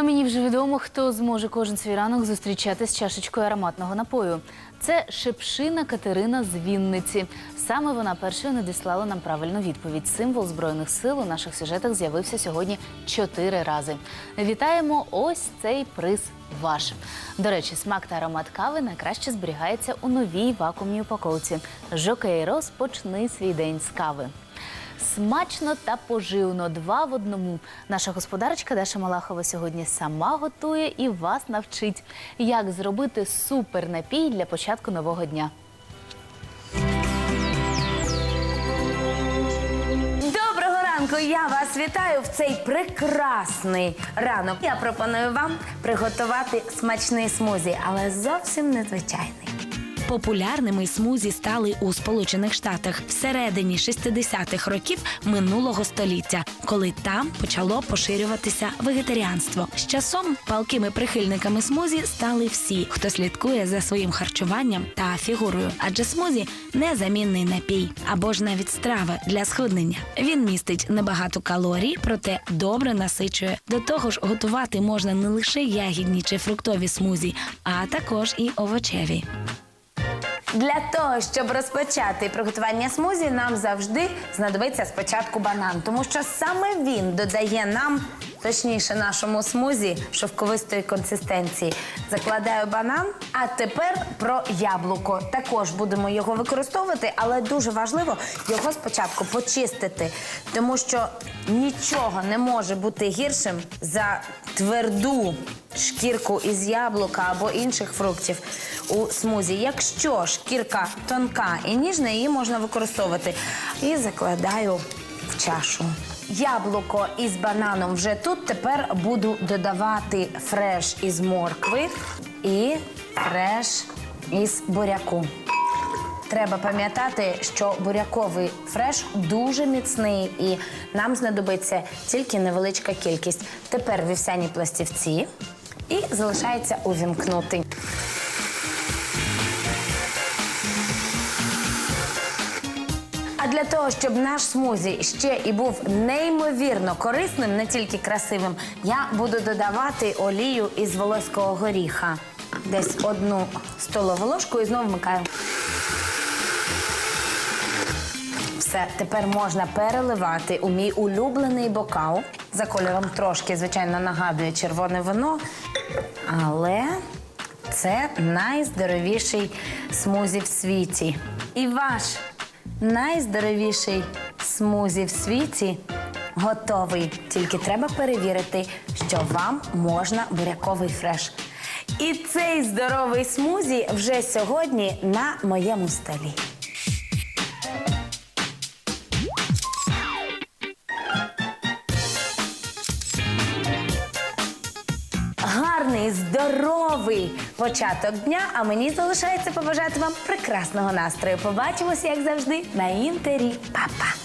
А мені вже відомо, хто зможе кожен свій ранок зустрічати з чашечкою ароматного напою. Це Шепшина Катерина з Вінниці. Саме вона першою надіслала нам правильну відповідь. Символ збройних сил у наших сюжетах з'явився сьогодні чотири рази. Вітаємо! Ось цей приз ваш. До речі, смак та аромат кави найкраще зберігається у новій вакуумній упаковці. Жокей розпочни свій день з кави. Смачно та поживно, два в одному. Наша господарочка Даша Малахова сьогодні сама готує і вас навчить, як зробити супер напій для початку нового дня. Доброго ранку! Я вас вітаю в цей прекрасний ранок. Я пропоную вам приготувати смачний смузі, але зовсім незвичайний. Популярними смузі стали у Сполучених Штатах всередині 60-х років минулого століття, коли там почало поширюватися вегетаріанство. З часом палкими прихильниками смузі стали всі, хто слідкує за своїм харчуванням та фігурою. Адже смузі незамінний напій або ж навіть страва для схуднення. Він містить небагато калорій, проте добре насичує. До того ж, готувати можна не лише ягідні чи фруктові смузі, а також і овочеві. Для того, щоб розпочати приготування смузі, нам завжди знадобиться спочатку банан, тому що саме він додає нам, точніше, нашому смузі шовковистої консистенції. Закладаю банан, а тепер про яблуко. Також будемо його використовувати, але дуже важливо його спочатку почистити, тому що нічого не може бути гіршим за тверду шкірку із яблука або інших фруктів у смузі. Якщо шкірка тонка і ніжна, її можна використовувати. І закладаю в чашу. Яблуко із бананом вже тут. Тепер буду додавати фреш із моркви і фреш із буряку. Треба пам'ятати, що буряковий фреш дуже міцний і нам знадобиться тільки невеличка кількість. Тепер вівсяні пластівці і залишається увімкнути. А для того, щоб наш смузі ще і був неймовірно корисним, не тільки красивим, я буду додавати олію із волоського горіха. Десь одну столову ложку і знову вмикаю. Все, тепер можна переливати у мій улюблений бокал. За кольором трошки, звичайно, нагадує червоне вино, але це найздоровіший смузі в світі. І ваш найздоровіший смузі в світі готовий. Тільки треба перевірити, що вам можна буряковий фреш. І цей здоровий смузі вже сьогодні на моєму столі. Здоровий початок дня. А мені залишається побажати вам прекрасного настрою. Побачимося, як завжди, на інтері. Па-па!